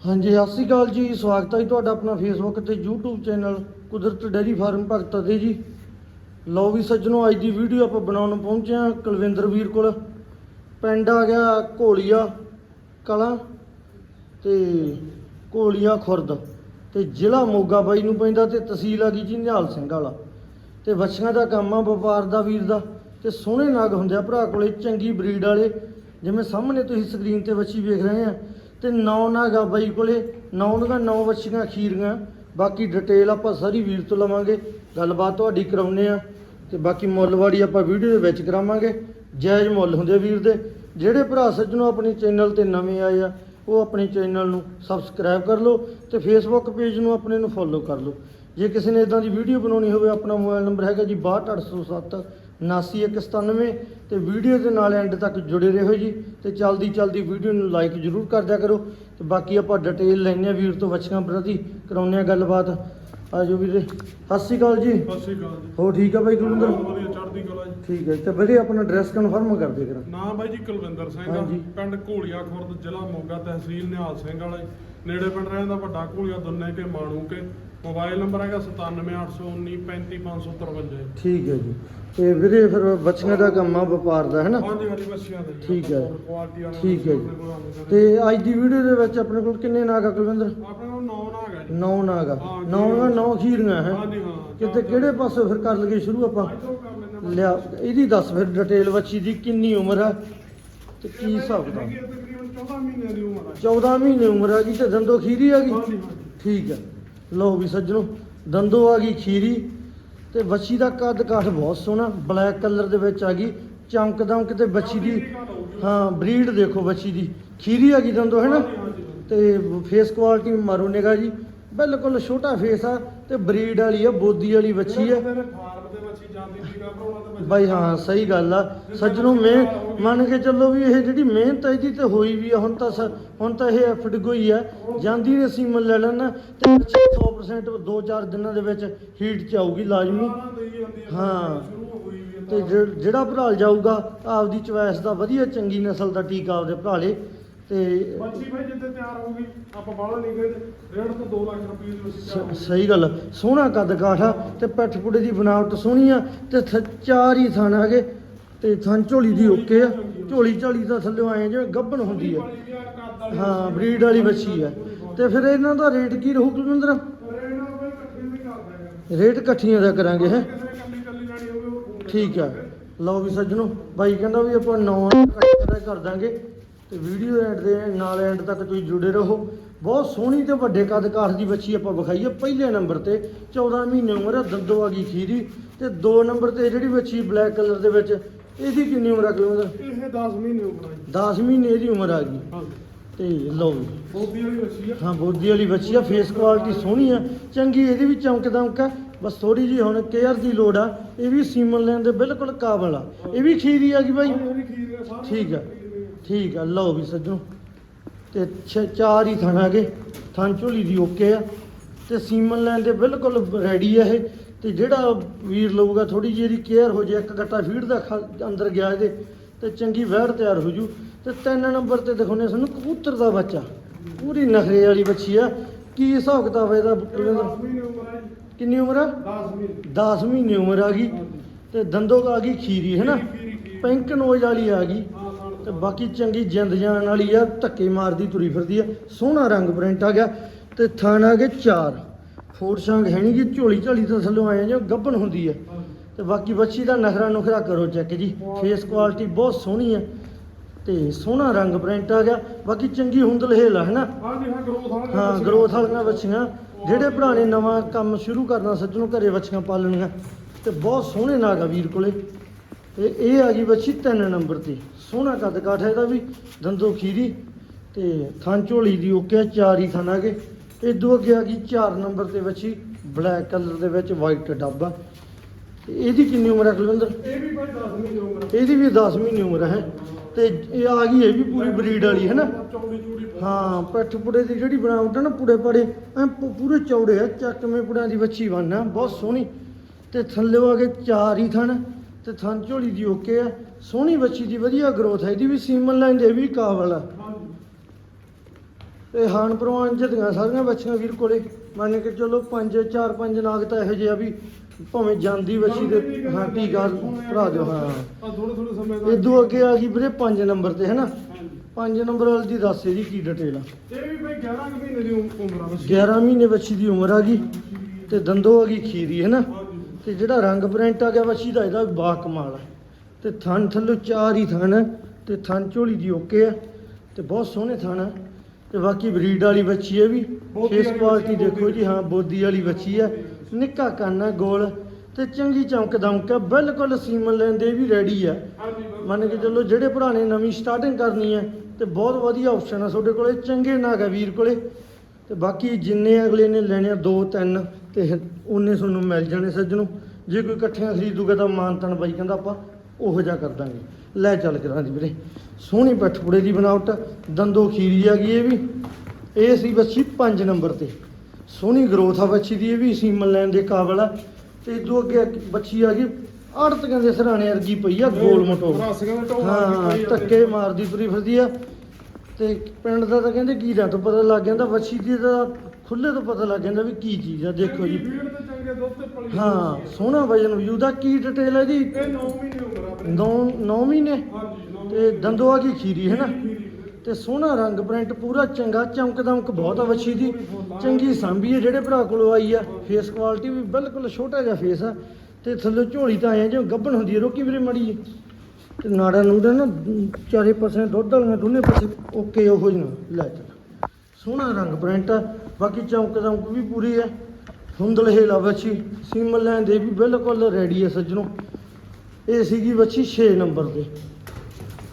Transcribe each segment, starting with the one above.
ਹਾਂਜੀ, ਸਤਿ ਸ਼੍ਰੀ ਅਕਾਲ ਜੀ। ਸਵਾਗਤ ਹੈ ਜੀ ਤੁਹਾਡਾ ਆਪਣਾ ਫੇਸਬੁੱਕ ਤੇ YouTube channel Kudrat dairy farm Bhagat ਦੇ ਜੀ। ਲਓ ਵੀ ਸੱਜਣੋ, ਅੱਜ ਦੀ ਵੀਡੀਓ ਆਪਾਂ ਬਣਾਉਣ ਪਹੁੰਚੇ ਹਾਂ ਕੁਲਵਿੰਦਰ ਵੀਰ ਕੋਲ। ਪਿੰਡ ਆ ਗਿਆ ਘੋਲੀਆ ਕਲਾਂ ਤੇ ਘੋਲੀਆ ਖੁਰਦ ਤੇ ਜ਼ਿਲ੍ਹਾ ਮੋਗਾ ਬਾਈ ਨੂੰ ਪੈਂਦਾ ਤੇ ਤਹਿਸੀਲ ਆ ਗਈ ਜੀ ਨਿਹਾਲ ਸਿੰਘ ਵਾਲਾ। ਤੇ ਵੱਛੀਆਂ ਦਾ ਕੰਮ ਆ ਵਪਾਰ ਦਾ ਵੀਰ ਦਾ ਤੇ ਸੋਹਣੇ ਨਗ ਹੁੰਦੇ ਆ ਭਰਾ ਕੋਲੇ, ਚੰਗੀ ਬਰੀਡ ਵਾਲੇ। ਜਿਵੇਂ ਸਾਹਮਣੇ ਤੁਸੀਂ ਸਕਰੀਨ ਤੇ ਵੱਛੀ ਵੇਖ ਰਹੇ ਆ ਤੇ ਨੌ ਨਗ ਆ ਬਾਈ ਕੋਲੇ, ਨੌ ਦੀਆਂ ਨੌ ਵੱਛੀਆਂ ਖੀਰੀਆਂ ਬਾਕੀ ਡਿਟੇਲ ਆਪਾਂ ਸਾਰੀ ਵੀਰ ਤੋਂ ਲਵਾਂਗੇ, ਗੱਲਬਾਤ ਤੁਹਾਡੀ ਕਰਾਉਨੇ ਆ ਤੇ ਬਾਕੀ ਮੁੱਲਵਾੜੀ ਆਪਾਂ ਵੀਡੀਓ ਦੇ ਵਿੱਚ ਕਰਾਵਾਂਗੇ। ਜਾਇਜ਼ ਮੁੱਲ ਹੁੰਦੇ ਵੀਰ ਦੇ। ਜਿਹੜੇ ਭਰਾ ਸੱਜਣੋ ਆਪਣੇ ਚੈਨਲ ਤੇ ਨਵੇਂ ਆਏ ਆ, ਉਹ ਆਪਣੇ ਚੈਨਲ ਨੂੰ ਸਬਸਕ੍ਰਾਈਬ ਕਰ ਲਓ ਤੇ ਫੇਸਬੁੱਕ ਪੇਜ ਨੂੰ ਆਪਣੇ ਨੂੰ ਫੋਲੋ ਕਰ ਲਓ। ਜੇ ਕਿਸੇ ਨੇ ਇਦਾਂ ਦੀ ਵੀਡੀਓ ਬਣਾਉਣੀ ਹੋਵੇ, ਆਪਣਾ ਮੋਬਾਈਲ ਨੰਬਰ ਹੈਗਾ ਜੀ 62807 79197 ਤੇ ਵੀਡੀਓ ਦੇ ਨਾਲ ਐਂਡ ਤੱਕ ਜੁੜੇ ਰਹੋ ਜੀ ਤੇ ਚਲਦੀ ਚਲਦੀ ਵੀਡੀਓ ਨੂੰ ਲਾਈਕ ਜ਼ਰੂਰ ਕਰ ਦਿਆ ਕਰੋ ਤੇ ਬਾਕੀ ਆਪਾਂ ਡਿਟੇਲ ਲੈਣੇ ਆ ਵੀਰ ਤੋਂ ਬੱਚਿਆਂ ਪ੍ਰਤੀ ਕਰਾਉਂਦੇ ਆ ਗੱਲਬਾਤ। ਆਜੋ ਵੀਰੇ ਸਤਿ ਸ਼੍ਰੀ ਅਕਾਲ ਜੀ। ਸਤਿ ਸ਼੍ਰੀ ਅਕਾਲ ਜੀ। ਹੋ ਠੀਕ ਆ ਬਾਈ ਗੁਰਿੰਦਰ ਵਧੀਆ ਚੜ੍ਹਦੀ ਕਲਾ ਜੀ। ਠੀਕ ਹੈ ਤੇ ਵੀਰੇ ਆਪਣਾ ਐਡਰੈਸ ਕਨਫਰਮ ਕਰ ਦੇ ਕਰਾਂ ਨਾਮ ਬਾਈ ਜੀ ਕੁਲਵਿੰਦਰ ਸਿੰਘ ਆ। ਪਿੰਡ ਘੋਲੀਆ ਖੁਰਦ ਜ਼ਿਲ੍ਹਾ ਮੋਗਾ ਤਹਿਸੀਲ ਨਿਹਾਲ ਸਿੰਘ ਵਾਲਾ ਨੇੜੇ ਪਿੰਡ ਰਹਿੰਦਾ ਵੱਡਾ ਘੋਲੀਆ ਦੁੰਨੇ ਕੇ ਮਾਣੂ ਕੇ। ਮੋਬਾਈਲ ਨੰਬਰ ਹੈਗਾ 9781935553 ਜੀ। ਠੀਕ ਹੈ ਜੀ। ਤੇ ਵੀਰੇ ਫਿਰ ਬੱਚਿਆਂ ਦਾ ਕੰਮ ਆ ਵਪਾਰ ਦਾ ਹੈ ਨਾ? ਹਾਂਜੀ ਹਾਂਜੀ ਬੱਸਿਆਂ ਦੇ ਜੀ। ਠੀਕ ਹੈ। ਕੁਆਲਿਟੀ ਵਾਲੇ ਠੀਕ ਹੈ ਜੀ। ਆਪਣੇ ਕੋਲ ਆਉਂਦੇ ਨੇ। ਤੇ ਅੱਜ ਦੀ ਵੀਡੀਓ ਦੇ ਵਿੱਚ ਆਪਣੇ ਕੋਲ ਕਿੰਨੇ ਨਾਗ ਆ ਕੁਲਵਿੰਦਰ? ਆਪਣੇ ਕੋਲ ਨੌ ਨਾ ਹੈਗਾ ਜੀ। ਨੌ ਨਾਗ ਆ। ਹਾਂ, ਨੌ ਨਾਲ ਨੌ ਖੀਰੀਆਂ ਹੈ? ਹਾਂਜੀ ਹਾਂ ਕਿਤੇ ਕਿਹੜੇ ਪਾਸੇ ਫਿਰ ਕਰ ਲਈਏ ਸ਼ੁਰੂ ਆਪਾਂ? ਕਰ ਹਾਂ। ਲਿਆ ਇਹਦੀ ਦੱਸ ਫਿਰ ਡਿਟੇਲ ਬੱਚੀ ਦੀ ਕਿੰਨੀ ਉਮਰ ਆ ਤੇ ਕੀ ਹਿਸਾਬ ਹੈਗੀ ਕਿਤਾਬ? ਹੈ ਤਕਰੀਬਨ 14 ਮਹੀਨਿਆਂ ਦੀ ਉਮਰ ਹੈ 14 ਮਹੀਨੇ ਉਮਰ ਆ ਗਈ ਤੇ ਦੰਦੋ ਖੀਰੀ ਆ ਗਈ? ਹਾਂਜੀ ਹਾਂਜੀ। ਠੀਕ ਹੈ। ਲਓ ਵੀ ਸੱਜਣੋ ਦੰਦੋ ਆ ਗਈ ਖੀਰੀ ਤੇ ਬੱਚੀ ਦਾ ਕੱਦ ਕਾਠ ਬਹੁਤ ਸੋਹਣਾ ਬਲੈਕ ਕਲਰ ਦੇ ਵਿੱਚ ਆ ਗਈ ਚਮਕ ਦਮਕ ਤੇ ਬੱਚੀ ਦੀ ਹਾਂ ਬਰੀਡ ਦੇਖੋ ਬੱਚੀ ਦੀ ਖੀਰੀ ਆ ਗਈ ਦੰਦੋ ਹੈ ਨਾ। ਤੇ ਫੇਸ ਕੁਆਲਿਟੀ ਮਾਰੋ ਨਿਗਾ ਜੀ ਬਿਲਕੁਲ ਛੋਟਾ ਫੇਸ ਆ ਤੇ ਬਰੀਡ ਵਾਲੀ ਆ ਬੋਦੀ ਵਾਲੀ ਬੱਚੀ ਆ ਬਾਈ ਹਾਂ, ਸਹੀ ਗੱਲ ਆ। ਸੱਜਣੋਂ, ਮੈਂ ਮੰਨ ਕੇ ਚੱਲੋ ਵੀ ਇਹ ਜਿਹੜੀ ਮਿਹਨਤ ਹੈ ਇਹਦੀ ਤੇ ਹੋਈ ਵੀ ਆ, ਹੁਣ ਤਾਂ ਸ- ਹੁਣ ਤਾਂ ਇਹ ਐਫਰਟ ਗਈ ਆ। ਜਾਂਦੀ ਨੇ ਸੀਮਨ ਲੈ ਲੈਣਾ ਤੇ 100% 2-4 ਦਿਨਾਂ ਦੇ ਵਿੱਚ ਹੀਟ ਚ ਆਊਗੀ ਲਾਜ਼ਮੀ। ਹਾਂ। ਸ਼ੁਰੂ ਤੇ ਜਿ- ਜਿਹੜਾ ਭਰਾਲ ਜਾਊਗਾ, ਆਪਦੀ ਚੁਆਇਸ ਦਾ ਵਧੀਆ ਚੰਗੀ ਨਸਲ ਦਾ ਟੀਕਾ ਆਪਦੇ ਭਰਾਲੇ ਤੇ ਬੱਚੀ ਭਾਈ ਜਿੱਦੇ ਤਿਆਰ ਹੋ ਗਈ ਆਪਾਂ ਬਾਹਲਾ ਨਹੀਂ ਗਏ ਰੇਟ ਤਾਂ 2 ਲੱਖ ਰੁਪਏ ਦੀ ਤਿਆਰ ਹੋ ਸ- ਸਹੀ ਗੱਲ ਆ। ਸੋਹਣਾ ਕੱਦ ਕਾਠ ਆ ਤੇ ਪੈਠ ਪੁੜੇ ਦੀ ਬਣਾਵਟ ਸੋਹਣੀ ਆ ਤੇ ਥ- ਚਾਰ ਹੀ ਥਣ ਹੈਗੇ ਤੇ ਥਣ ਝੋਲੀ ਦੀ ਓਕੇ ਆ ਝੋਲੀ ਝਾਲੀ ਦਾ ਥੱਲੇ ਆਏ ਜਿਵੇਂ ਗੱਭਣ ਹੁੰਦੀ ਆ। ਗਈ ਕੱਦ ਵਾਲੀ ਹਾਂ ਬਰੀਡ ਵਾਲੀ ਬੱਚੀ ਆ। ਤੇ ਫਿਰ ਇਹਨਾਂ ਦਾ ਰੇਟ ਕੀ ਰਹੂ ਕੁਲਵਿੰਦਰ? ਰੇਟ ਨਾਲ ਕੋਈ ਇਕੱਠੇ ਵੀ ਕਰ ਦੇਗਾ ਰੇਟ ਇਕੱਠੀਆਂ ਦਾ ਕਰਾਂਗੇ ਹੈ? ਕਿਸੇ ਨੇ ਕੱਲੀ ਕੱਲੀ ਲੈਣੀ ਹੋਵੇ ਉਹ ਫੋਨ ਤੇ ਠੀਕ ਆ। ਦੇਵੇ। ਲਓ ਵੀ ਸੱਜਣੋ ਬਾਈ ਕਹਿੰਦਾ ਵੀ ਆਪਾਂ ਨੌ ਇਕੱਠੇ ਕਰ ਦਾਂਗੇ। ਤੇ ਵੀਡੀਓ ਐਂਡ ਦੇ ਨਾਲ ਐਂਡ ਤੱਕ ਤੁਸੀਂ ਜੁੜੇ ਰਹੋ। ਬਹੁਤ ਸੋਹਣੀ ਤੇ ਵੱਡੇ ਕੱਦ ਕਾਠ ਦੀ ਬੱਚੀ ਆਪਾਂ ਵਿਖਾਈ ਹੈ ਪਹਿਲੇ ਨੰਬਰ ਤੇ। 14 ਮਹੀਨੇ ਉਮਰ ਹੈ ਦੰਦੋ ਆ ਗਈ ਖੀਰੀ। ਤੇ 2 ਨੰਬਰ ਤੇ ਜਿਹੜੀ ਬੱਚੀ ਬਲੈਕ ਕਲਰ ਦੇ ਵਿੱਚ ਇਹਦੀ ਕਿੰਨੀ ਉਮਰ ਆ ਕਿਲੋਮੀਟਰ ਇਹ 10 ਮਹੀਨੇ ਉਮਰ ਆ ਜੀ। 10 ਮਹੀਨੇ ਇਹਦੀ ਉਮਰ ਆ ਗਈ। ਤੇ ਲਓ ਵੀ ਬੋਦੀ ਵਾਲੀ ਬੱਚੀ ਆ। ਹਾਂ ਬੋਦੀ ਵਾਲੀ ਬੱਚੀ ਆ ਫੇਸ ਕੁਆਲਿਟੀ ਸੋਹਣੀ ਆ। ਚੰਗੀ ਇਹਦੀ ਵੀ ਚਮਕ ਦਮਕ ਆ। ਬਸ ਥੋੜੀ ਜੀ ਹੁਣ ਕੇਅਰ ਦੀ ਲੋੜ ਆ। ਇਹ ਵੀ ਸੀਮਨ ਲੈਣ ਦੇ ਬਿਲਕੁਲ ਕਾਬਲ ਆ। ਇਹ ਵੀ ਖੀਰੀ ਆ ਗਈ ਬਾਈ? ਠੀਕ ਆ। ਠੀਕ ਆ ਲਓ ਵੀ ਸੱਜਣੋ। ਤੇ ਛੇ ਚਾਰ ਹੀ ਥਣ ਹੈਗੇ। ਥਣ ਝੋਲੀ ਦੀ ਓਕੇ ਆ। ਤੇ ਸੀਮਨ ਲੈਣ ਦੇ ਬਿਲਕੁਲ ਰੈਡੀ ਆ ਇਹ। ਤੇ ਜਿਹੜਾ ਵੀਰ ਲਊਗਾ ਥੋੜੀ ਜਿਹੀ ਇਹਦੀ ਕੇਅਰ ਹੋ ਜੇ ਇੱਕ ਗੱਟਾ ਫੀਡ ਦਾ ਖਾ- ਅੰਦਰ ਗਿਆ ਇਹਦੇ। ਤੇ ਚੰਗੀ ਵਹਿੜ ਤਿਆਰ ਹੋ ਜੂ। ਤੇ ਤਿੰਨ ਨੰਬਰ ਤੇ ਦਿਖਾਉਨੇ ਸਾਨੂੰ ਕਬੂਤਰ ਦਾ ਬੱਚਾ। ਪੂਰੀ ਨਖਰੇ ਵਾਲੀ ਬੱਚੀ ਆ। ਕੀ ਹਿਸਾਬ ਕਿਤਾਬ ਆ ਇਹਦਾ ਇਹ 10 ਕੁਲਵਿੰਦਰ? ਮਹੀਨੇ ਉਮਰ ਆ ਜੀ। ਕਿੰਨੀ ਉਮਰ ਆ? 10 ਮਹੀਨੇ। 10 ਮਹੀਨੇ ਉਮਰ ਆ ਗਈ। ਤੇ ਦੰਦੋ ਆ ਗਈ ਖੀਰੀ ਹੈ ਨਾ? ਖੀਰੀ, ਖੀਰੀ। ਪਿੰਕ ਨੋਜ਼ ਵਾਲੀ ਆ ਗਈ। ਹਾਂ। ਤੇ ਬਾਕੀ ਚੰਗੀ ਜਿੰਦ ਜਾਨ ਵਾਲੀ ਆ ਧੱਕੇ ਮਾਰਦੀ ਤੁਰੀ ਫਿਰਦੀ ਆ। ਸੋਹਣਾ ਰੰਗ ਪ੍ਰਿੰਟ ਆ ਗਿਆ ਤੇ ਥਣ ਆ ਗਏ ਚਾਰ। ਫੋਰ ਸੰਗ ਹੈ ਨਹੀਂ ਕਿ ਝੋਲੀ ਝਾਲੀ ਤੋਂ ਥੱਲੋਂ ਆਏ ਜੋ ਗੱਭਣ ਹੁੰਦੀ ਆ। ਤੇ ਬਾਕੀ ਬੱਚੀ ਦਾ ਨਖਰਾ ਨੁਖਰਾ ਕਰੋ ਚੈੱਕ ਜੀ। ਫੇਸ ਕੁਆਲਿਟੀ ਬਹੁਤ ਸੋਹਣੀ ਆ ਤੇ ਸੋਹਣਾ ਰੰਗ ਪ੍ਰਿੰਟ ਆ ਗਿਆ। ਬਾਕੀ ਚੰਗੀ ਹੁੰਦਲ ਹੇਲ ਆ ਹਨਾ? ਹਾਂ ਗਰੋਥ ਵਾਲਾ ਹਾਂ ਗਰੋਥ ਵਾਲੀਆਂ ਬੱਚੀਆਂ ਜਿਹੜੇ ਭਰਾ ਨੇ ਨਵਾਂ ਕੰਮ ਸ਼ੁਰੂ ਕਰਨਾ ਸੱਜਣੋਂ ਘਰੇ ਬੱਚੀਆਂ ਪਾਲਣੀਆਂ ਤੇ ਬਹੁਤ ਸੋਹਣੇ ਨਾਗ ਆ ਵੀਰ ਕੋਲੇ। ਤੇ ਇਹ ਆ ਗਈ ਬੱਚੀ ਤਿੰਨ ਨੰਬਰ ਤੇ। ਸੋਹਣਾ ਕੱਦ ਕਾਠ ਹੈ ਇਹਦਾ ਵੀ ਦੰਦੋ ਖੀਰੀ ਤੇ ਥਣ ਝੋਲੀ ਦੀ ਓਕੇ ਚਾਰ ਹੀ ਥਣ ਆਗੇ ਇਦੋਂ ਅੱਗੇ ਆ ਗਈ 4 ਨੰਬਰ ਤੇ ਬੱਚੀ ਬਲੈਕ ਕਲਰ ਦੇ ਵਿੱਚ ਵਾਈਟ ਡੱਬਾ। ਇਹਦੀ ਕਿੰਨੀ ਉਮਰ ਹੈ ਕੁਲਵਿੰਦਰ? ਇਹ ਵੀ ਭਾਈ 10 ਮਹੀਨੇ ਉਮਰ। ਇਹਦੀ ਵੀ 10 ਮਹੀਨੇ ਉਮਰ ਹੈ। ਤੇ ਇਹ ਆ ਗਈ ਇਹ ਵੀ ਪੂਰੀ ਬਰੀਡ ਵਾਲੀ ਹੈ ਨਾ ਹਾਂ ਪਿੱਠ ਪੁੜੇ ਦੀ ਜਿਹੜੀ ਬਣਾਵਟ ਹੈ ਨਾ ਪੁੜੇ ਪੜੇ ਐ ਪੂਰੇ ਚੌੜੇ ਆ ਚੱਕਵੇਂ ਪੁੜਿਆਂ ਦੀ ਵੱਛੀ ਬਣਨਾ ਬਹੁਤ ਸੋਹਣੀ। ਤੇ ਥੱਲੇ ਆ ਕੇ ਚਾਰ ਹੀ ਥਣ। ਤੇ ਥਣ ਝੋਲੀ ਦੀ ਓਕੇ ਆ। ਸੋਹਣੀ ਵੱਛੀ ਦੀ ਵਧੀਆ ਗਰੋਥ ਹੈ। ਇਹਦੀ ਵੀ ਸੀਮਨ ਲਾਈਨ ਦੇ ਵੀ ਕਾਬਲ ਆ। ਇਹ ਹਾਨ ਪ੍ਰਵਾਨ ਦੀਆਂ ਸਾਰੀਆਂ ਬੱਚੀਆਂ ਵੀਰ ਕੋਲੇ। ਮੰਨ ਕੇ ਚਲੋ ਪੰਜ ਚਾਰ ਪੰਜ ਨਾਗ ਤਾਂ ਇਹੋ ਜਿਹੇ ਵੀ ਭਾਵੇਂ ਜਾਂਦੀ ਬੱਚੀ ਦੇ ਹਾਂ ਟੀਕਾ ਭਰਾ ਦਿਓ ਹਾਂ। ਥੋੜੇ ਥੋੜੇ ਸਮੇਂ ਦਾ ਇਦੋਂ ਅੱਗੇ ਆ ਗਈ ਵੀਰੇ 5 ਨੰਬਰ ਤੇ ਹੈਨਾ। 5 ਨੰਬਰ ਵਾਲੀ ਦੀ ਦੱਸ ਇਹਦੀ ਕੀ ਡਿਟੇਲ ਆ। ਇਹ ਵੀ ਬਈ 11 ਕੁ ਮਹੀਨੇ ਦੀ ਉਮ- ਉਮਰ ਆ ਬਸ 11 ਮਹੀਨੇ ਬੱਚੀ ਦੀ ਉਮਰ ਆ ਗਈ ਤੇ ਦੰਦੋ ਆ ਗਈ ਖੀਰੀ ਹੈਨਾ? ਹਾਂਜੀ ਤੇ ਜਿਹੜਾ ਰੰਗ ਪ੍ਰਿੰਟ ਆ ਗਿਆ ਬੱਚੀ ਦਾ ਇਹਦਾ ਬਾ ਕਮਾਲ ਆ। ਤੇ ਥਣ ਥੱਲੋਂ ਚਾਰ ਹੀ ਥਣ ਤੇ ਥਣ ਝੋਲੀ ਦੀ ਓਕੇ ਆ ਤੇ ਬਹੁਤ ਸੋਹਣੇ ਥਣ ਆ। ਤੇ ਬਾਕੀ ਬਰੀਡ ਵਾਲੀ ਬੱਚੀ ਹੈ ਵੀ ਫੇਸ ਵਾਲੀ ਕੁਆਲਿਟੀ ਆ, ਦੇਖੋ ਜੀ ਹਾਂ ਬੋਦੀ ਵਾਲੀ ਬੱਚੀ ਹੈ ਨਿੱਕਾ ਕੰਨ ਹੈ ਗੋਲ ਤੇ ਚੰਗੀ ਚਮਕ ਦਮਕ ਹੈ ਬਿਲਕੁਲ ਸੀਮਨ ਲੈਂਦੇ ਵੀ ਰੈਡੀ ਆ। ਮੰਨ ਕੇ ਚੱਲੋ ਜਿਹੜੇ ਭਰਾ ਨੇ ਨਵੀਂ ਸਟਾਰਟਿੰਗ ਕਰਨੀ ਹੈ ਤੇ ਬਹੁਤ ਵਧੀਆ ਆਪਸ਼ਨ ਆ ਤੁਹਾਡੇ ਕੋਲੇ ਚੰਗੇ ਨਾਗ ਆ ਵੀਰ ਕੋਲੇ। ਤੇ ਬਾਕੀ ਜਿੰਨੇ ਅਗਲੇ ਨੇ ਲੈਣੇ ਆ ਦੋ ਤਿੰਨ ਤੇ ਉਹਨੇ ਤੁਹਾਨੂੰ ਮਿਲ ਜਾਣੇ ਸੱਜਣੋ। ਜੇ ਕੋਈ ਇਕੱਠੀਆਂ ਖਰੀਦੂਗਾ ਤਾਂ ਮਾਨਤਨ ਬਾਈ ਕਹਿੰਦਾ ਆਪਾਂ ਉਹੋ ਜਿਹਾ ਕਰ ਦਾਂਗੇ। ਲੈ ਚੱਲ ਕਰਾਂ ਦੀ ਵੀਰੇ ਸੋਹਣੀ ਪੱਠਪੁੜੇ ਦੀ ਬਣਾਵਟ ਦੰਦੋ ਖੀਰੀ ਆ ਗਈ ਇਹ ਵੀ। ਇਹ ਸੀ ਬੱਚੀ 5 ਨੰਬਰ ਤੇ। ਸੋਹਣੀ ਗਰੋਥ ਆ ਬੱਚੀ ਦੀ ਇਹ ਵੀ ਸੀਮਨ ਲੈਣ ਦੇ ਕਾਬਲ ਆ। ਤੇ ਇਦੋਂ ਅੱਗੇ ਬੱਚੀ ਆ ਗਈ ਆੜਤੀਆਂ ਦੇ ਸਰਾਣੇ ਵਰਗੀ ਪਈ ਆ ਗੋਲ ਮਟੋਲ ਹਾਂ ਧੱਕੇ ਮਾਰਦੀ ਤੁਰੀ ਫਿਰਦੀ ਆ। ਤੇ ਪਿੰਡ ਦਾ ਤਾਂ ਕਹਿੰਦੇ ਕੀਰਾਂ ਤੋਂ ਪਤਾ ਲੱਗ ਜਾਂਦਾ ਵੱਛੀ ਦੀ ਤਾਂ ਖੁੱਲੇ ਤੋਂ ਪਤਾ ਲੱਗ ਜਾਂਦਾ ਵੀ ਕੀ ਚੀਜ਼ ਆ ਦੇਖੋ ਜੀ। ਫੀਡ ਤੇ ਚੰਗੇ ਦੁੱਧ ਤੇ ਪਲੀ ਹਾਂ ਸੋਹਣਾ ਵਜਨ ਵਜੂਦ ਦਾ ਕੀ ਡਿਟੇਲ ਹੈ ਜੀ? ਇਹ 9 ਮਹੀਨੇ ਉਮਰ ਆ ਵੀਰੇ 9 9 ਮਹੀਨੇ? ਹਾਂਜੀ ਨੌਂ ਤੇ ਦੰਦੋਆ ਕੀ ਖੀਰੀ ਹੈ ਨਾ। ਤੇ ਸੋਹਣਾ ਰੰਗ ਪ੍ਰਿੰਟ ਪੂਰਾ ਚੰਗਾ ਚਮਕ ਦਮਕ ਬਹੁਤ ਆ ਵੱਛੀ ਦੀ। ਚੰਗੀ ਸਾਂਭੀ ਹੈ ਜਿਹੜੇ ਭਰਾ ਕੋਲੋਂ ਆਈ ਆ ਫੇਸ ਕੁਆਲਿਟੀ ਵੀ ਬਿਲਕੁਲ ਛੋਟਾ ਜਿਹਾ ਫੇਸ ਆ। ਤੇ ਥੱਲੇ ਝੋਲੀ ਤਾਂ ਆਇਆ ਜਿਵੇਂ ਗੱਭਣ ਹੁੰਦੀ ਹੈ ਰੋਕੀ ਵੀਰੇ ਮੜੀ ਤੇ ਨਾੜਾ ਨੂੜਾ ਨਾ ਚਾਰੇ ਪਾਸੇ ਦੁੱਧ ਵਾਲੀਆਂ ਦੋਨੇ ਪਾਸੇ ਓਕੇ ਉਹੋ ਜਿਹਾ ਲੈ ਚੱਲ। ਸੋਹਣਾ ਰੰਗ ਪ੍ਰਿੰਟ ਆ ਬਾਕੀ ਚਮਕ ਦਮਕ ਵੀ ਪੂਰੀ ਹੈ ਹੁੰਦਲ ਹੇਲਾ ਵੱਛੀ ਸੀਮਲ ਲੈਣ ਦੇ ਵੀ ਬਿਲਕੁਲ ਰੈਡੀ ਹੈ ਸੱਜਣੋ। ਇਹ ਸੀਗੀ ਵੱਛੀ 6 ਨੰਬਰ ਤੇ।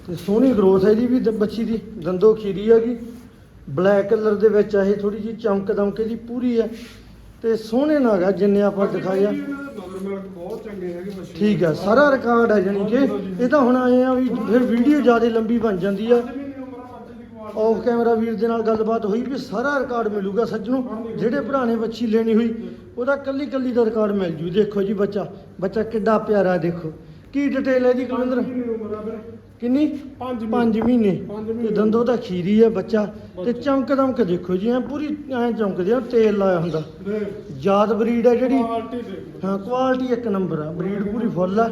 ਤੇ ਸੋਹਣੀ ਗਰੋਥ ਹੈ ਇਹਦੀ ਵੀ ਦ- ਬੱਚੀ ਦੀ ਦੰਦੋ ਖੀਰੀ ਹੈਗੀ। ਬਲੈਕ ਕਲਰ ਦੇ ਵਿੱਚ ਆ ਇਹ ਥੋੜੀ ਜੀ ਚਮਕ ਦਮਕ ਇਹਦੀ ਪੂਰੀ ਹੈ ਤੇ ਸੋਹਣੇ ਨਾਗ ਆ ਜਿੰਨੇ ਆਪਾਂ ਦਿਖਾਇਆ ਦੇ ਠੀਕ ਹੈ ਸਾਰਾ ਰਿਕਾਰਡ ਹੈ ਜਾਨੀ ਕਿ। ਇਹ ਤਾਂ ਹੁਣ ਆਏ ਆ ਵੀ ਫਿਰ ਵੀਡੀਓ ਜ਼ਿਆਦਾ ਲੰਬੀ ਬਣ ਜਾਂਦੀ ਆ ਪੰਜ ਮਹੀਨੇ ਉਮਰ ਆ ਬੱਚੇ ਦੀ ਕੁਆਲਿਟੀ ਆਫ ਕੈਮਰਾ ਵੀਰ ਦੇ ਨਾਲ ਗੱਲਬਾਤ ਹੋਈ ਵੀ ਸਾਰਾ ਰਿਕਾਰਡ ਮਿਲੂਗਾ ਸੱਜਣੋ ਜਿਹੜੇ ਭਰਾ ਨੇ ਬੱਚੀ ਲੈਣੀ ਹੋਈ ਉਹਦਾ ਕੱਲੀ ਕੱਲੀ ਦਾ ਰਿਕਾਰਡ ਮਿਲ ਜੂ। ਦੇਖੋ ਜੀ ਬੱਚਾ ਬੱਚਾ ਕਿੱਡਾ ਪਿਆਰਾ ਹੈ, ਦੇਖੋ। ਕੀ ਡਿਟੇਲ ਹੈ ਜੀ ਕੁਲਵਿੰਦਰ? ਕਿੰਨੀ? ਪੰਜ 5 ਮਹੀਨੇ। ਤੇ। ਦੰਦੋ ਦਾ ਖੀਰੀ ਹੈ ਬੱਚਾ। ਤੇ ਚਮਕ ਦਮਕ ਦੇਖੋ ਜੀ ਐ ਪੂਰੀ ਐ ਚਮਕਦੀ ਆ ਤੇਲ ਲਾਇਆ ਹੁੰਦਾ। ਯਾਦ ਬਰੀਡ ਹੈ ਜਿਹੜੀ। ਹਾਂ ਕੁਆਲਿਟੀ ਇੱਕ ਨੰਬਰ ਆ ਬਰੀਡ ਪੂਰੀ ਫੁੱਲ ਆ।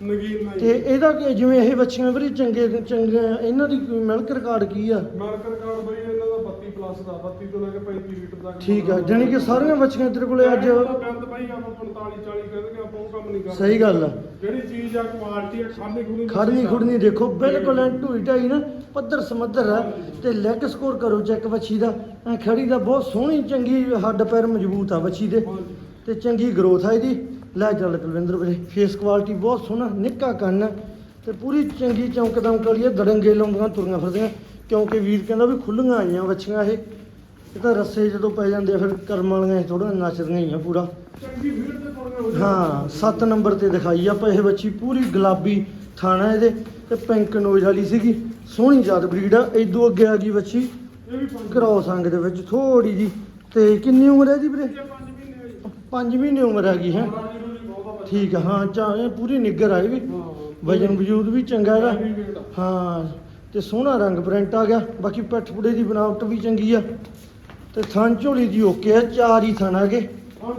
ਨਗੀਨ ਤੇ ਇਹਦਾ ਕੀ- ਜਿਵੇਂ ਇਹ ਬੱਚੀਆਂ ਵੀਰੇ ਚੰਗੇ ਚੰਗੇ ਇਹਨਾਂ ਦੀ ਮਿਲਕ ਰਿਕਾਰਡ ਕੀ ਆ? ਮਾਰਕਰ ਕਾਰਡ ਬਈ ਇਹਨਾਂ ਦਾ 32 ਪਲੱਸ ਦਾ 32 ਤੋਂ ਲੈ ਕੇ 35 ਲੀਟਰ ਤੱਕ ਠੀਕ ਆ ਜਾਣੀ ਕਿ ਸਾਰੀਆਂ ਬੱਚੀਆਂ ਤੇਰੇ ਕੋਲੇ ਅੱਜ ਬੰਦ ਬਈ ਆਪਾਂ 45 40 ਕਹਿੰਦੇ ਆਪਾਂ ਉਹ ਕੰਮ ਨਹੀਂ ਕਰਦੇ। ਸਹੀ ਗੱਲ ਆ। ਜਿਹੜੀ ਚੀਜ਼ ਆ ਕੁਆਲਿਟੀ ਆ ਖਾਣੇ ਖੁਣੀ ਖੜਨੀ ਖੁੜਨੀ ਦੇਖੋ ਬਿਲਕੁਲ ਐ ਢੂਈ ਢਾਈ ਨਾ ਪੱਧਰ ਸਮੱਧਰ ਆ ਤੇ ਲੈਗ ਸਕੋਰ ਕਰੋ ਚੈੱਕ ਬੱਚੀ ਦਾ। ਐ ਖੜੀ ਦਾ ਬਹੁਤ ਸੋਹਣੀ ਚੰਗੀ ਹੱਡ ਪੈਰ ਮਜ਼ਬੂਤ ਆ ਬੱਚੀ ਦੇ। ਤੇ ਚੰਗੀ ਗਰੋਥ ਆ ਇਹਦੀ। ਲੈ ਚੱਲ ਕੁਲਵਿੰਦਰ ਵੀਰੇ ਫੇਸ ਕੁਆਲਿਟੀ ਬਹੁਤ ਸੋਹਣਾ ਨਿੱਕਾ ਕੰਨ ਤੇ ਪੂਰੀ ਚੰਗੀ ਵਾਲੀ ਹੈ ਦੜੰਗੇ ਲਾਉਂਦੀਆਂ ਤੁਰੀਆਂ ਫਿਰਦੀਆਂ ਕਿਉਂਕਿ ਵੀਰ ਕਹਿੰਦਾ ਵੀ ਖੁੱਲੀਆਂ ਆਈਆਂ ਬੱਚੀਆਂ ਇਹ। ਇਹ ਤਾਂ ਰੱਸੇ ਜਦੋਂ ਪੈ ਜਾਂਦੇ ਆ ਫਿਰ ਕਰਮ ਵਾਲੀਆਂ ਥੋੜਾ ਨੱਚਦੀਆਂ ਹੀ ਆ ਪੂਰਾ। ਹੋ ਹਾਂ 7 ਨੰਬਰ ਤੇ ਦਿਖਾਈ ਆਪਾਂ ਇਹ ਬੱਚੀ ਪੂਰੀ ਗੁਲਾਬੀ ਥਾਣਾ ਇਹਦੇ ਤੇ ਪਿੰਕ ਨੋਜ਼ ਵਾਲੀ ਸੀਗੀ ਸੋਹਣੀ ਜਾਤ ਬਰੀਡ ਆ ਇਦੋਂ ਅੱਗੇ ਆ ਗਈ ਬੱਚੀ ਇਹ ਵੀ ਪੰਜ ਕ੍ਰੋਸ ਅੰਗ ਦੇ ਵਿੱਚ ਥੋੜੀ ਜੀ ਤੇ ਕਿੰਨੀ ਉਮਰ ਹੈ ਜੀ ਵੀਰੇ ਇਹ ਪੰਜ ਮਹੀਨੇ ਹੋਈ 5 ਮਹੀਨੇ ਉਮਰ ਹੈਗੀ ਹੈ। ਰਾਜੀ ਰੂਜੀ ਬਹੁਤ ਆ ਬੱਚਾ। ਠੀਕ ਆ, ਹਾਂ ਚਾ ਇਹ ਪੂਰੀ ਨਿੱਗਰ ਆਈ ਵੀ। ਵਜਨ ਵਜੂਦ ਵੀ ਚੰਗਾ ਇਹਦਾ ਆ। ਹਾਂ, ਤੇ ਸੋਹਣਾ ਰੰਗ ਪ੍ਰਿੰਟ ਆ ਗਿਆ। ਬਾਕੀ ਪੱਠਪੁੜੇ ਦੀ ਬਣਾਵਟ ਵੀ ਚੰਗੀ ਆ। ਤੇ ਥਣ ਝੋਲੀ ਦੀ ਓਕੇ ਆ, ਚਾਰ ਹੀ ਥਣ ਹੈਗੇ। ਹੁਣ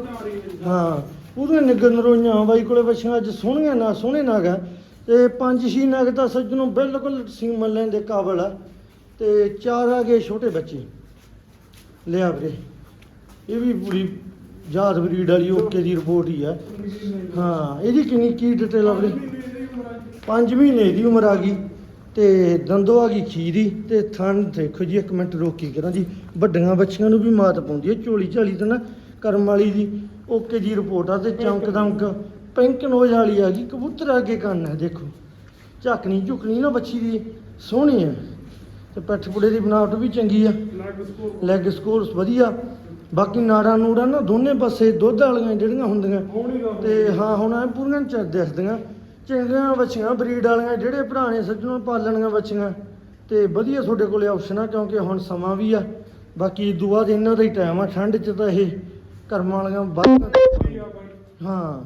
ਹਾਂ, ਪੂਰੇ ਨਿੱਗਰ ਨਰੋਈਆਂ ਬਾਈ ਕੋਲੇ ਬੱਚੀਆਂ ਅੱਜ ਸੋਹਣੀਆਂ ਨਾ, ਸੋਹਣੇ ਨਾਗ ਆ। ਤੇ ਪੰਜ ਛੇ ਨਗ ਤਾਂ ਸੱਜਣੋਂ ਬਿਲਕੁਲ ਸੀਮਨ ਲੈਣ ਦੇ ਕਾਬਲ ਆ। ਤੇ ਚਾਰ ਆ ਗਏ ਛੋਟੇ ਬੱਚੇ। ਲਿਆ ਵੀਰੇ। ਇਹ ਵੀ ਪੂਰੀ ਜਾਤ ਬਰੀਡ ਵਾਲੀ ਓਕੇ ਦੀ ਰਿਪੋਰਟ ਹੀ ਆ। ਹਾਂ ਇਹਦੀ ਕਿੰਨੀ ਕੀ ਡਿਟੇਲ ਆ ਵੀਰੇ? 5 ਮਹੀਨੇ ਦੀ ਉਮਰ ਆ ਗਈ ਤੇ ਦੰਦੋ ਆ ਗਈ ਖੀਰੀ ਤੇ ਥਣ ਦੇਖੋ ਜੀ ਇੱਕ ਮਿੰਟ ਰੋਕ ਕਰਾਂ ਜੀ। ਵੱਡੀਆਂ ਬੱਚੀਆਂ ਨੂੰ ਵੀ ਮਾਤ ਪਾਉਂਦੀ ਹੈ ਝੋਲੀ ਝਾਲੀ ਤਾਂ ਨਾ ਕਰਮ ਵਾਲੀ ਦੀ ਓਕੇ ਜੀ ਰਿਪੋਰਟ ਆ ਤੇ ਚਮਕ ਦਮਕ। ਪਿੰਕ ਨੋਜ਼ ਵਾਲੀ ਆ ਗਈ ਕਬੂਤਰ ਅੱਗੇ ਕੰਨ ਹੈ ਦੇਖੋ। ਝਾਕਣੀ ਝੁਕਣੀ ਨਾ ਬੱਚੀ ਦੀ ਸੋਹਣੀ ਹੈ ਤੇ ਪਿੱਠ ਪੁੜੇ ਦੀ ਬਣਾਵਟ ਵੀ ਚੰਗੀ ਆ। ਲੈਗ ਸਕੋਰ ਲੈਗ ਸਕੋਰਸ ਵਧੀਆ। ਬਾਕੀ ਨਾੜਾਂ ਨੂੜਾਂ ਨਾ ਦੋਨੇ ਪਾਸੇ ਦੁੱਧ ਵਾਲੀਆਂ ਜਿਹੜੀਆਂ ਹੁੰਦੀਆਂ ਤੇ ਹਾਂ ਹੁਣ ਇਹ ਪੂਰੀਆਂ ਚ ਦਿਖਦੀਆਂ ਚੰਗੀਆਂ ਬੱਚੀਆਂ ਬਰੀਡ ਵਾਲੀਆਂ ਜਿਹੜੇ ਭਰਾ ਨੇ ਸੱਜਣੋਂ ਪਾਲਣੀਆਂ ਬੱਚੀਆਂ ਤੇ ਵਧੀਆ ਤੁਹਾਡੇ ਕੋਲੇ ਆਪਸ਼ਨ ਆ ਕਿਉਂਕਿ ਹੁਣ ਸਮਾਂ ਵੀ ਆ। ਬਾਕੀ ਦੁਆ ਦੇ ਇਹਨਾਂ ਦਾ ਹੀ ਟਾਈਮ ਆ ਠੰਡ ਚ ਤਾਂ ਇਹ ਕਰਮਾਂ ਵਾਲੀਆਂ ਵੱਧ ਹਾਂ।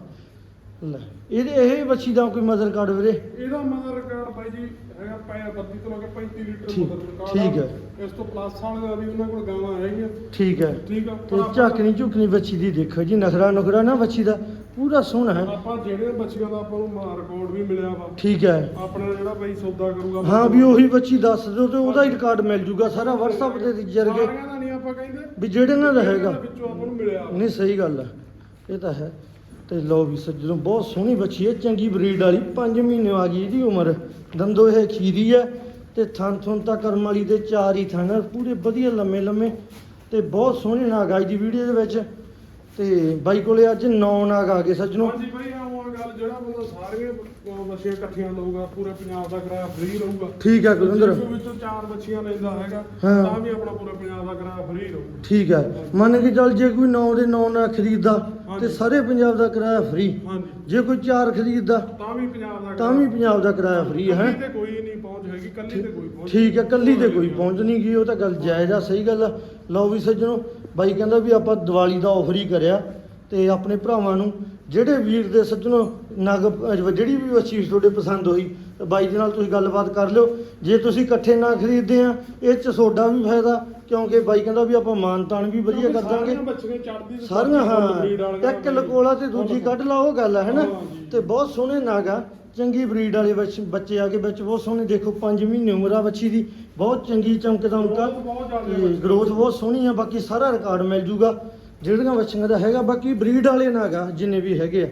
ਲੈ ਇਹਦੇ ਇਹ ਬੱਚੀ ਦਾ ਕੋਈ ਮਜ਼ਰ ਕਾਰਡ ਵੀਰੇ? ਇਹਦਾ ਮਦਰ ਰਿਕਾਰਡ ਬਾਈ ਜੀ ਹੈਗਾ ਪਾਇਆ 32 ਤੋਂ ਲੈ ਕੇ 35 ਲੀਟਰ ਠੀਕ ਮਦਰ ਰਿਕਾਰਡ ਠੀਕ ਹੈ। ਇਸ ਤੋਂ ਪਲੱਸ ਵਾਲੇ ਵੀ ਉਹਨਾਂ ਕੋਲ ਗਾਵਾਂ ਹੈਗੀਆਂ। ਠੀਕ ਹੈ। ਠੀਕ ਆ ਤੇ ਪਰ ਆਪਾਂ- ਝਾਕਣੀ ਝੁਕਣੀ ਬੱਚੀ ਦੀ ਦੇਖੋ ਜੀ ਨਖਰਾ ਨੁਖਰਾ ਨਾ ਬੱਚੀ ਦਾ ਪੂਰਾ ਸੋਹਣਾ ਹੈ। ਆਪਾਂ ਜਿਹੜੇ ਬੱਚਿਆਂ ਦਾ ਆਪਾਂ ਨੂੰ ਰਿਕਾਰਡ ਵੀ ਮਿਲਿਆ ਵਾ। ਠੀਕ ਹੈ। ਆਪਣਾ ਜਿਹੜਾ ਬਈ ਸੌਦਾ ਕਰੂਗਾ। ਹਾਂ ਵੀ ਉਹੀ ਬੱਚੀ ਦੱਸ ਦਿਓ ਤੇ ਉਹਦਾ ਹੀ ਰਿਕਾਰਡ ਮਿਲ ਜੂਗਾ ਸਾਰਾ WhatsApp ਤੇ ਜਰਗੇ ਸਾਰਿਆਂ ਦਾ ਨਹੀਂ ਆਪਾਂ ਕਹਿੰਦੇ। ਵੀ ਜਿਹੜੇ ਨਾਲ ਦੇ ਵਿੱਚੋਂ ਆਪਾਂ ਨੂੰ ਮਿਲਿਆ। ਵਾ। ਨਹੀਂ ਸਹੀ ਗੱਲ ਹੈ ਇਹ ਤਾਂ ਹੈ। ਤੇ ਲੋ ਵੀ ਸੱਜਣੋ, ਬਹੁਤ ਸੋਹਣੀ ਬੱਚੀ ਹੈ, ਚੰਗੀ ਬਰੀਡ ਵਾਲੀ 5 ਮਹੀਨੇ ਆ ਗਈ ਇਹਦੀ ਉਮਰ। ਦੰਦੋ ਇਹ ਖੀਰੀ ਹੈ ਤੇ ਥਣ ਥਣ ਤਾਂ ਕਰਮ ਵਾਲੀ ਦੇ ਚਾਰ ਹੀ ਥਣ ਪੂਰੇ ਵਧੀਆ ਲੰਮੇ ਲੰਮੇ ਤੇ ਬਹੁਤ ਸੋਹਣੇ ਨਾਗ ਆਈ ਦੀ ਵੀਡੀਓ ਦੇ ਵਿੱਚ। ਤੇ ਬਾਈ ਕੋਲੇ ਅੱਜ 9 ਨਾਗ ਆ ਗਏ ਸੱਜਣੋ। ਹਾਂਜੀ ਭਾਈ ਜਿਹੜਾ ਬੰਦਾ ਸਾਰੀਆਂ ਅਹ, ਬੱਚੀਆਂ ਇਕੱਠੀਆਂ ਲਊਗਾ ਪੂਰੇ ਪੰਜਾਬ ਦਾ ਕਿਰਾਇਆ ਫ੍ਰੀ ਰਹੂਗਾ। ਠੀਕ ਹੈ ਕੁਲਿੰਦਰ ਜਿਹਦੇ ਵਿੱਚੋਂ ਚਾਰ ਬੱਚੀਆਂ ਲੈਂਦਾ ਹੈਗਾ ਹਾਂ। ਤਾਂ ਵੀ ਆਪਣਾ ਪੂਰੇ ਪੰਜਾਬ ਦਾ ਕਿਰਾਇਆ ਫ੍ਰੀ ਰਹੂਗਾ ਠੀਕ ਹੈ। ਮੰਨ ਕੇ ਚੱਲ ਜੇ ਕੋਈ 9 ਦੇ 9 ਨਾ ਖਰੀਦਦਾ ਤੇ ਹਾਂਜੀ। ਸਾਰੇ ਪੰਜਾਬ ਦਾ ਕਿਰਾਇਆ ਫ੍ਰੀ ਹਾਂਜੀ। ਜੇ ਕੋਈ ਚਾਰ ਖਰੀਦਦਾ ਤਾਂ ਵੀ ਪੰਜਾਬ ਦਾ ਤਾਂ ਵੀ ਪੰਜਾਬ ਦਾ ਕਿਰਾਇਆ ਫ੍ਰੀ ਹੈ ਕੱਲੀ ਤੇ ਕੋਈ ਨਹੀਂ ਪਹੁੰਚ ਹੈਗੀ ਕੱਲੀ ਤੇ ਕੋਈ ਪਹੁੰਚ ਠੀਕ ਹੈ ਕੱਲੀ ਤੇ ਕੋਈ ਪਹੁੰਚ ਨਹੀਂ ਗਈ ਉਹ ਤਾਂ ਗੱਲ ਜਾਇਜ਼ ਆ ਸਹੀ ਗੱਲ ਆ। ਲਓ ਵੀ ਸੱਜਣੋ ਬਾਈ ਕਹਿੰਦਾ ਵੀ ਆਪਾਂ ਦੀਵਾਲੀ ਦਾ ਆਫਰ ਹੀ ਕਰਿਆ ਤੇ ਆਪਣੇ ਭਰਾਵਾਂ ਨੂੰ ਜਿਹੜੇ ਵੀਰ ਦੇ ਸੱਜਣੋ ਨਗ ਜਿਹੜੀ ਵੀ ਚੀਜ਼ ਤੁਹਾਡੇ ਪਸੰਦ ਹੋਈ ਬਾਈ ਦੇ ਨਾਲ ਤੁਸੀਂ ਗੱਲਬਾਤ ਕਰ ਲਿਓ। ਜੇ ਤੁਸੀਂ ਇਕੱਠੇ ਨਾ ਖਰੀਦਦੇ ਆ ਇਹ ਚ ਤੁਹਾਡਾ ਵੀ ਫਾਇਦਾ ਕਿਉਂਕਿ ਬਾਈ ਕਹਿੰਦਾ ਵੀ ਆਪਾਂ ਮਾਨ ਤਾਨ ਵੀ ਵਧੀਆ ਕਰ ਦਾਂਗੇ। ਸਾਰੀਆਂ ਹਾਂ ਇੱਕ ਲਕੋਲਾ ਤੇ ਦੂਜੀ ਕੱਢ ਲਾ ਉਹ ਗੱਲ ਹੈ ਹਾਂਜੀ। ਤੇ ਬਹੁਤ ਸੋਹਣੇ ਨਗ ਆ ਚੰਗੀ ਬਰੀਡ ਵਾਲੇ ਬੱਚ- ਆ ਕੇ ਵਿੱਚ ਬਹੁਤ ਸੋਹਣੇ ਦੇਖੋ 5 ਮਹੀਨੇ ਉਮਰ ਆ ਬੱਚੀ ਦੀ ਬਹੁਤ ਚੰਗੀ ਚਮਕ ਦਮਕਾ Growth ਬਹੁਤ ਜ਼ਿਆਦਾ ਤੇ ਬੱਚੀ। ਗਰੋਥ ਬਹੁਤ ਸੋਹਣੀ ਆ ਬਾਕੀ ਸਾਰਾ ਰਿਕਾਰਡ ਮਿਲ ਜੂਗਾ। ਜਿਹੜੀਆਂ ਬੱਚੀਆਂ ਦਾ ਹੈਗਾ ਬਾਕੀ ਬਰੀਡ ਵਾਲੇ ਨਗ ਆ ਜਿੰਨੇ ਵੀ ਹੈਗੇ ਆ।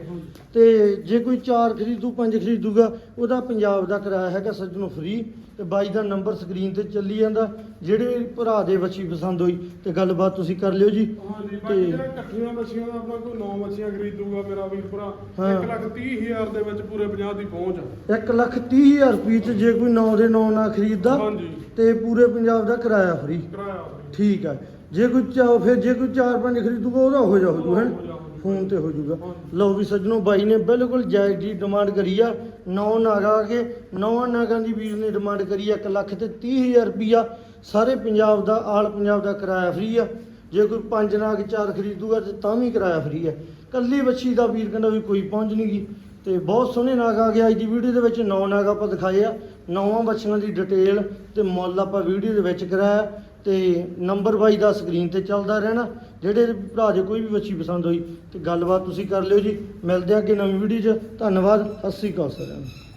ਤੇ ਜੇ ਕੋਈ ਚਾਰ ਖਰੀਦੂ ਪੰਜ ਖਰੀਦੂਗਾ ਉਹਦਾ ਪੰਜਾਬ ਦਾ ਕਿਰਾਇਆ ਹੈਗਾ ਸੱਜਣੋਂ ਫ੍ਰੀ ਤੇ ਬਾਈ ਦਾ ਨੰਬਰ ਸਕਰੀਨ ਤੇ ਚੱਲੀ ਜਾਂਦਾ। ਜਿਹੜੇ ਭਰਾ ਦੇ ਬੱਚੀ ਪਸੰਦ ਹੋਈ ਤੇ ਗੱਲਬਾਤ ਤੁਸੀਂ ਕਰ ਲਿਓ ਜੀ। ਹਾਂਜੀ ਬਾਕੀ ਤੇ- ਜਿਹੜਾ ਇਕੱਠੀਆਂ ਬੱਚੀਆਂ ਦਾ ਆਪਣਾ ਕੋਈ 9 ਬੱਚੀਆਂ ਖਰੀਦੂਗਾ ਮੇਰਾ ਵੀਰ ਭਰਾ ਹਾਂ। 1 ਲੱਖ 30 ਹਜ਼ਾਰ ਦੇ ਵਿੱਚ ਪੂਰੇ ਪੰਜਾਬ ਦੀ ਪਹੁੰਚ ਆ। ਇੱਕ ਲੱਖ ਤੀਹ ਹਜ਼ਾਰ ਰੁਪਏ ਚ ਜੇ ਕੋਈ 9 ਦੇ 9 ਨਾ ਖਰੀਦਦਾ ਹਾਂਜੀ। ਤੇ ਪੂਰੇ ਪੰਜਾਬ ਦਾ ਕਿਰਾਇਆ ਫ੍ਰੀ ਕਿਰਾਇਆ ਠੀਕ ਹੈ ਜੇ ਕੋਈ ਚਾ ਫਿਰ ਜੇ ਕੋਈ 4-5 ਖਰੀਦੂਗਾ, ਉਹਦਾ ਹੋ ਜਾ ਹੋ ਹੈ ਹੋ? ਫੋਨ ਤੇ ਹੋ ਜੂਗਾ। ਲਓ ਵੀ ਸੱਜਣੋ, ਬਾਈ ਨੇ ਬਿਲਕੁਲ ਜਾਇਜ਼ ਦੀ ਡਿਮਾਂਡ ਕਰੀ ਆ। 9 ਨਾਗਾ ਕੇ 9 ਨਾਗਾਂ ਦੀ ਵੀਰ ਨੇ ਡਿਮਾਂਡ ਕਰੀ ਆ 1 ਲੱਖ ਤੇ 30 ਹਜ਼ਾਰ ਰੁਪਿਆ ਸਾਰੇ ਪੰਜਾਬ ਦਾ, ਆਲ ਪੰਜਾਬ ਦਾ ਕਿਰਾਇਆ ਫ੍ਰੀ ਆ। ਜੇ ਕੋਈ ਪੰਜ ਨਾਗ, ਚਾਰ ਖਰੀਦੂਗਾ, ਤੇ ਤਾਂ ਵੀ ਕਿਰਾਇਆ ਫ੍ਰੀ ਆ। ਕੱਲੀ ਬੱਚੀ ਦਾ ਵੀਰ ਕਹਿੰਦਾ ਵੀ ਕੋਈ ਪਹੁੰਚ ਨਹੀਂ ਗਈ। ਤੇ ਬਹੁਤ ਸੋਹਣੇ ਨਾਗ ਆ ਗਏ ਅੱਜ ਦੀ ਵੀਡੀਓ ਦੇ ਵਿੱਚ ਨੌ ਨਾਗ ਆਪਾਂ ਦਿਖਾਏ ਆ। ਨੌਵਾਂ ਬੱਚੀਆਂ ਦੀ ਡਿਟੇਲ ਤੇ ਮੁੱਲ ਆਪਾਂ ਵੀਡੀਓ ਦੇ ਵਿੱਚ ਕਰਾਇਆ। ਤੇ ਨੰਬਰ ਬਾਈ ਦਾ ਸਕਰੀਨ ਤੇ ਚੱਲਦਾ ਰਹਿਣਾ। ਜਿਹੜੇ ਭਰਾ ਜੇ ਕੋਈ ਵੀ ਬੱਚੀ ਪਸੰਦ ਹੋਈ ਤੇ ਗੱਲਬਾਤ ਤੁਸੀਂ ਕਰ ਲਿਓ ਜੀ। ਮਿਲਦੇ ਆ ਕਿ ਨਵੀਂ ਵੀਡੀਓ 'ਚ। ਧੰਨਵਾਦ। ਸਤਿ ਸ੍ਰੀ ਅਕਾਲ ਸਾਰਿਆਂ ਨੂੰ।